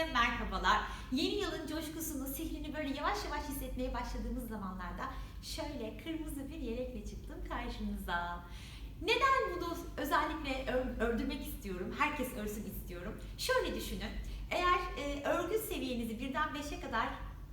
Herkese merhabalar. Yeni yılın coşkusunu, sihrini böyle yavaş yavaş hissetmeye başladığımız zamanlarda şöyle kırmızı bir yelekle çıktım karşınıza. Neden bunu özellikle ör- ördürmek istiyorum, herkes örsün istiyorum. Şöyle düşünün, eğer e, örgü seviyenizi birden beşe kadar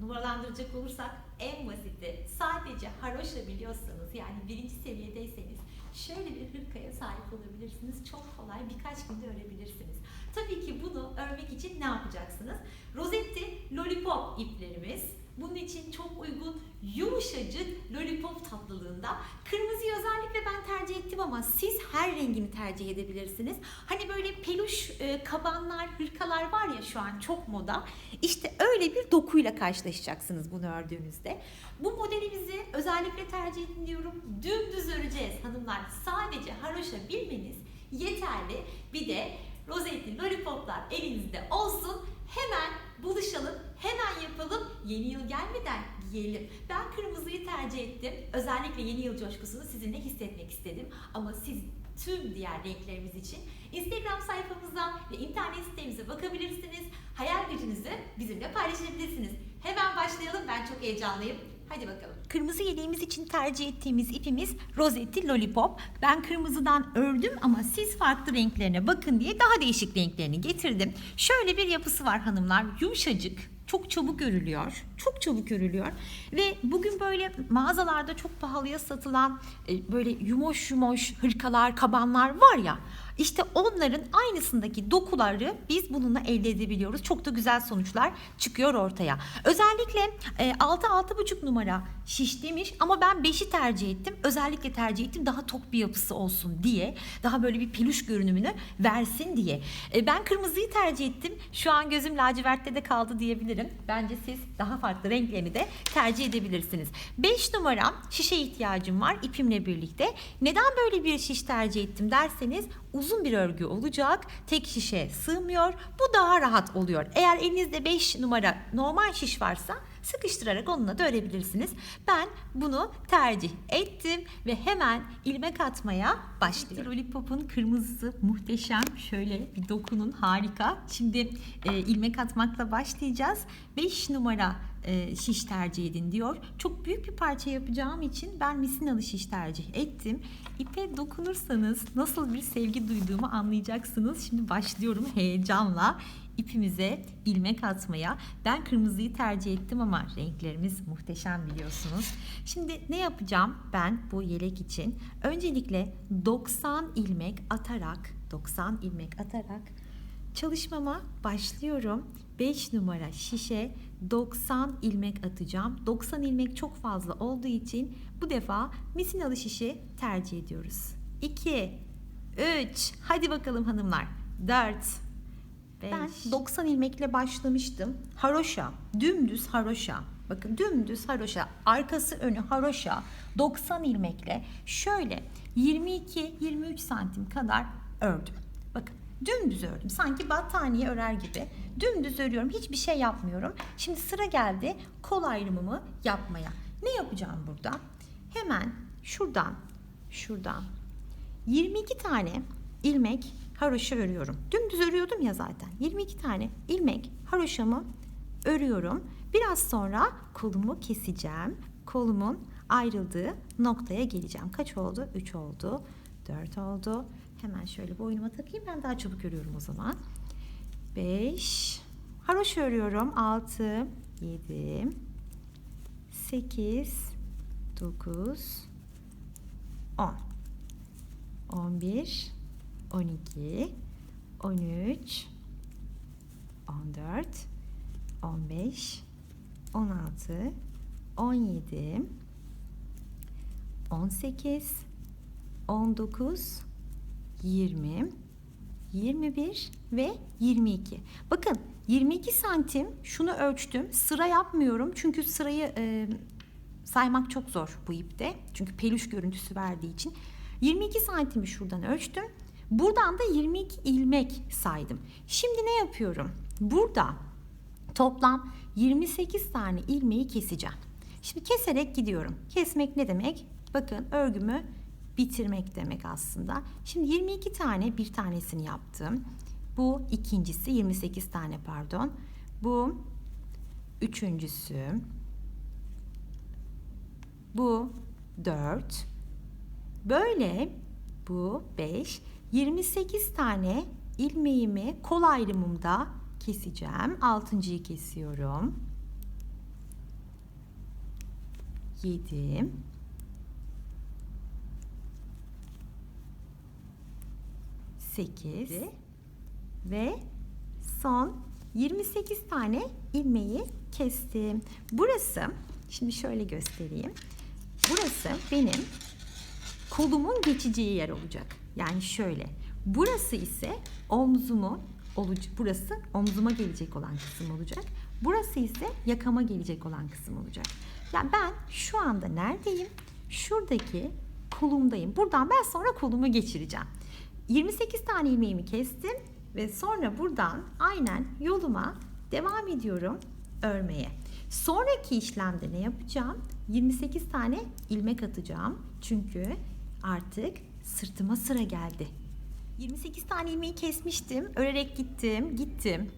numaralandıracak olursak en basiti sadece haroşa biliyorsanız yani birinci seviyedeyseniz şöyle bir hırkaya sahip olabilirsiniz. Çok kolay birkaç günde örebilirsiniz. Tabii ki bunu örmek için ne yapacaksınız? Rosetti lollipop iplerimiz. Bunun için çok uygun yumuşacık lollipop tatlılığında. Kırmızıyı özellikle ben tercih ettim ama siz her rengini tercih edebilirsiniz. Hani böyle peluş e, kabanlar, hırkalar var ya şu an çok moda. İşte öyle bir dokuyla karşılaşacaksınız bunu ördüğünüzde. Bu modelimizi özellikle tercih edin diyorum. Dümdüz öreceğiz hanımlar. Sadece haroşa bilmeniz yeterli. Bir de rozetli lollipoplar elinizde olsun. Hemen buluşalım, hemen yapalım. Yeni yıl gelmeden giyelim. Ben kırmızıyı tercih ettim. Özellikle yeni yıl coşkusunu sizinle hissetmek istedim. Ama siz tüm diğer renklerimiz için Instagram sayfamızdan ve internet sitemize bakabilirsiniz. Hayal gücünüzü bizimle paylaşabilirsiniz. Hemen başlayalım. Ben çok heyecanlıyım. Hadi bakalım. Kırmızı yeleğimiz için tercih ettiğimiz ipimiz Rosetti Lollipop. Ben kırmızıdan ördüm ama siz farklı renklerine bakın diye daha değişik renklerini getirdim. Şöyle bir yapısı var hanımlar. Yumuşacık, çok çabuk örülüyor. Çok çabuk örülüyor. Ve bugün böyle mağazalarda çok pahalıya satılan e, böyle yumoş yumoş hırkalar, kabanlar var ya. İşte onların aynısındaki dokuları biz bununla elde edebiliyoruz. Çok da güzel sonuçlar çıkıyor ortaya. Özellikle e, 6-6,5 numara şiş demiş ama ben 5'i tercih ettim. Özellikle tercih ettim daha tok bir yapısı olsun diye. Daha böyle bir peluş görünümünü versin diye. E, ben kırmızıyı tercih ettim. Şu an gözüm lacivertte de kaldı diyebilirim. Bence siz daha farklı renklerini de tercih edebilirsiniz. 5 numara şişe ihtiyacım var ipimle birlikte. Neden böyle bir şiş tercih ettim derseniz uzun bir örgü olacak. Tek şişe sığmıyor. Bu daha rahat oluyor. Eğer elinizde 5 numara normal şiş varsa sıkıştırarak onunla da örebilirsiniz. Ben bunu tercih ettim ve hemen ilmek atmaya başlıyorum. Lollipop'un kırmızısı muhteşem. Şöyle bir dokunun harika. Şimdi e, ilmek atmakla başlayacağız. 5 numara e, şiş tercih edin diyor. Çok büyük bir parça yapacağım için ben misinalı şiş tercih ettim. İpe dokunursanız nasıl bir sevgi duyduğumu anlayacaksınız. Şimdi başlıyorum heyecanla ipimize ilmek atmaya. Ben kırmızıyı tercih ettim ama renklerimiz muhteşem biliyorsunuz. Şimdi ne yapacağım ben bu yelek için? Öncelikle 90 ilmek atarak 90 ilmek atarak çalışmama başlıyorum. 5 numara şişe 90 ilmek atacağım. 90 ilmek çok fazla olduğu için bu defa misinalı şişe tercih ediyoruz. 2 3 Hadi bakalım hanımlar. 4 ben 90 ilmekle başlamıştım. Haroşa, dümdüz haroşa. Bakın dümdüz haroşa, arkası önü haroşa 90 ilmekle şöyle 22-23 santim kadar ördüm. Dümdüz ördüm. Sanki battaniye örer gibi. Dümdüz örüyorum. Hiçbir şey yapmıyorum. Şimdi sıra geldi kol ayrımımı yapmaya. Ne yapacağım burada? Hemen şuradan, şuradan 22 tane ilmek haroşa örüyorum. Dümdüz örüyordum ya zaten. 22 tane ilmek haroşamı örüyorum. Biraz sonra kolumu keseceğim. Kolumun ayrıldığı noktaya geleceğim. Kaç oldu? 3 oldu. 4 oldu. Hemen şöyle boynuma takayım. Ben daha çabuk örüyorum o zaman. 5 haroşa örüyorum. 6 7 8 9 10 11 12 13 14 15 16 17 18 19 20 21 ve 22. Bakın 22 santim şunu ölçtüm. Sıra yapmıyorum çünkü sırayı e, saymak çok zor bu ipte. Çünkü peluş görüntüsü verdiği için. 22 santimi şuradan ölçtüm. Buradan da 22 ilmek saydım. Şimdi ne yapıyorum? Burada toplam 28 tane ilmeği keseceğim. Şimdi keserek gidiyorum. Kesmek ne demek? Bakın örgümü bitirmek demek aslında. Şimdi 22 tane bir tanesini yaptım. Bu ikincisi 28 tane pardon. Bu üçüncüsü. Bu 4. Böyle bu 5. 28 tane ilmeğimi kol ayrımımda keseceğim. Altıncıyı kesiyorum. 7 8 ve son 28 tane ilmeği kestim. Burası şimdi şöyle göstereyim. Burası benim kolumun geçeceği yer olacak. Yani şöyle. Burası ise omzumu olacak. Burası omzuma gelecek olan kısım olacak. Burası ise yakama gelecek olan kısım olacak. Yani ben şu anda neredeyim? Şuradaki kolumdayım. Buradan ben sonra kolumu geçireceğim. 28 tane ilmeğimi kestim ve sonra buradan aynen yoluma devam ediyorum örmeye. Sonraki işlemde ne yapacağım? 28 tane ilmek atacağım. Çünkü artık sırtıma sıra geldi. 28 tane ilmeği kesmiştim. Örerek gittim, gittim.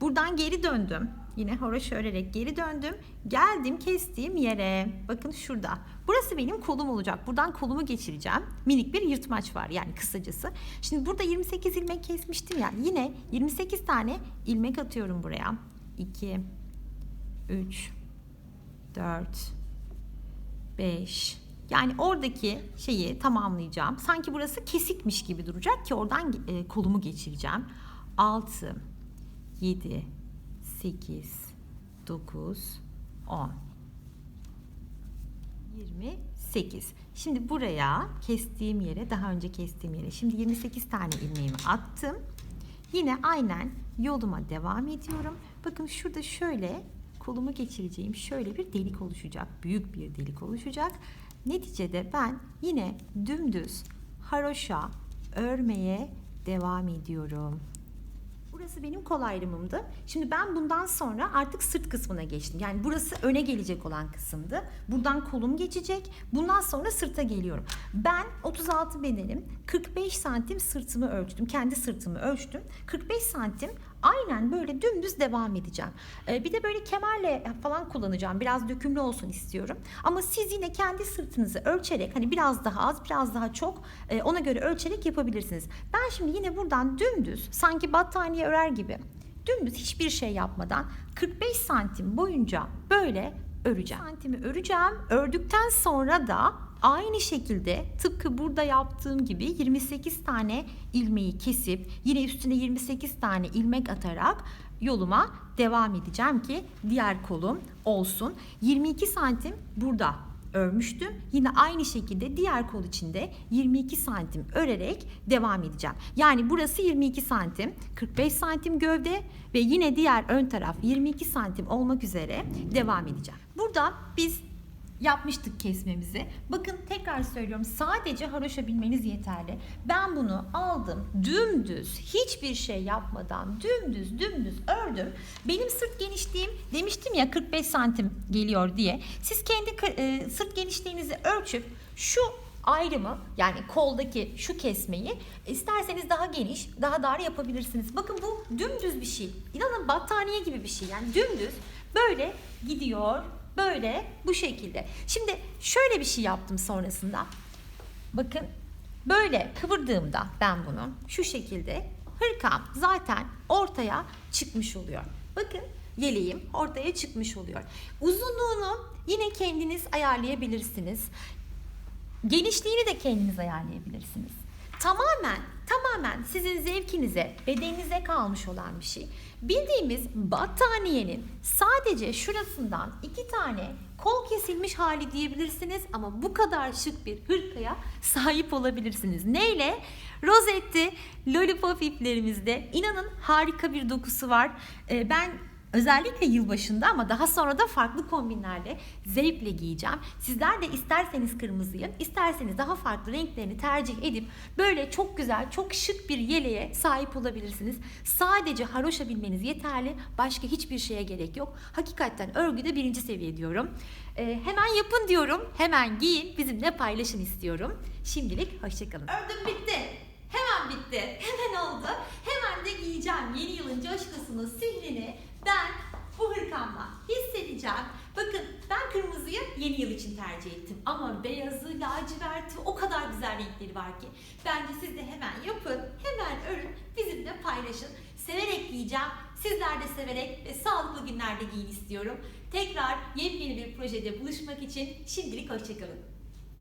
Buradan geri döndüm. Yine horoş örerek geri döndüm. Geldim kestiğim yere. Bakın şurada. Burası benim kolum olacak. Buradan kolumu geçireceğim. Minik bir yırtmaç var yani kısacası. Şimdi burada 28 ilmek kesmiştim ya. Yine 28 tane ilmek atıyorum buraya. 2 3 4 5 yani oradaki şeyi tamamlayacağım. Sanki burası kesikmiş gibi duracak ki oradan e, kolumu geçireceğim. 6 7 8 9 10 28. Şimdi buraya kestiğim yere, daha önce kestiğim yere şimdi 28 tane ilmeğimi attım. Yine aynen yoluma devam ediyorum. Bakın şurada şöyle kolumu geçireceğim şöyle bir delik oluşacak. Büyük bir delik oluşacak. Neticede ben yine dümdüz haroşa örmeye devam ediyorum. Burası benim kol ayrımımdı. Şimdi ben bundan sonra artık sırt kısmına geçtim. Yani burası öne gelecek olan kısımdı. Buradan kolum geçecek. Bundan sonra sırta geliyorum. Ben 36 bedenim. 45 santim sırtımı ölçtüm. Kendi sırtımı ölçtüm. 45 santim aynen böyle dümdüz devam edeceğim. Ee, bir de böyle kemerle falan kullanacağım. Biraz dökümlü olsun istiyorum. Ama siz yine kendi sırtınızı ölçerek hani biraz daha az biraz daha çok e, ona göre ölçerek yapabilirsiniz. Ben şimdi yine buradan dümdüz sanki battaniye örer gibi dümdüz hiçbir şey yapmadan 45 santim boyunca böyle öreceğim. Santimi öreceğim. Ördükten sonra da aynı şekilde tıpkı burada yaptığım gibi 28 tane ilmeği kesip yine üstüne 28 tane ilmek atarak yoluma devam edeceğim ki diğer kolum olsun. 22 santim burada örmüştüm. Yine aynı şekilde diğer kol içinde 22 santim örerek devam edeceğim. Yani burası 22 santim, 45 santim gövde ve yine diğer ön taraf 22 santim olmak üzere devam edeceğim. Burada biz yapmıştık kesmemizi. Bakın tekrar söylüyorum sadece haroşa bilmeniz yeterli. Ben bunu aldım dümdüz hiçbir şey yapmadan dümdüz dümdüz ördüm. Benim sırt genişliğim demiştim ya 45 santim geliyor diye. Siz kendi e, sırt genişliğinizi ölçüp şu ayrımı yani koldaki şu kesmeyi isterseniz daha geniş, daha dar yapabilirsiniz. Bakın bu dümdüz bir şey. İnanın battaniye gibi bir şey. Yani dümdüz böyle gidiyor, Böyle bu şekilde. Şimdi şöyle bir şey yaptım sonrasında. Bakın böyle kıvırdığımda ben bunu şu şekilde hırkam zaten ortaya çıkmış oluyor. Bakın yeleğim ortaya çıkmış oluyor. Uzunluğunu yine kendiniz ayarlayabilirsiniz. Genişliğini de kendiniz ayarlayabilirsiniz. Tamamen tamamen sizin zevkinize, bedeninize kalmış olan bir şey. Bildiğimiz battaniyenin sadece şurasından iki tane kol kesilmiş hali diyebilirsiniz ama bu kadar şık bir hırkaya sahip olabilirsiniz. Neyle? Rozetti lollipop iplerimizde inanın harika bir dokusu var. Ee, ben Özellikle yılbaşında ama daha sonra da farklı kombinlerle zevkle giyeceğim. Sizler de isterseniz kırmızıyı, isterseniz daha farklı renklerini tercih edip böyle çok güzel, çok şık bir yeleğe sahip olabilirsiniz. Sadece haroşa bilmeniz yeterli. Başka hiçbir şeye gerek yok. Hakikaten örgüde birinci seviye diyorum. Ee, hemen yapın diyorum. Hemen giyin. Bizimle paylaşın istiyorum. Şimdilik hoşçakalın. Ördüm bitti. Hemen bitti. Hemen oldu. Hemen de giyeceğim. Yeni yılın coşkusunu, sihrini ben bu hırkamla hissedeceğim. Bakın ben kırmızıyı yeni yıl için tercih ettim. Ama beyazı, laciverti o kadar güzel renkleri var ki. Bence siz de hemen yapın, hemen örün, bizimle paylaşın. Severek giyeceğim. Sizler de severek ve sağlıklı günlerde giyin istiyorum. Tekrar yepyeni bir projede buluşmak için şimdilik hoşçakalın.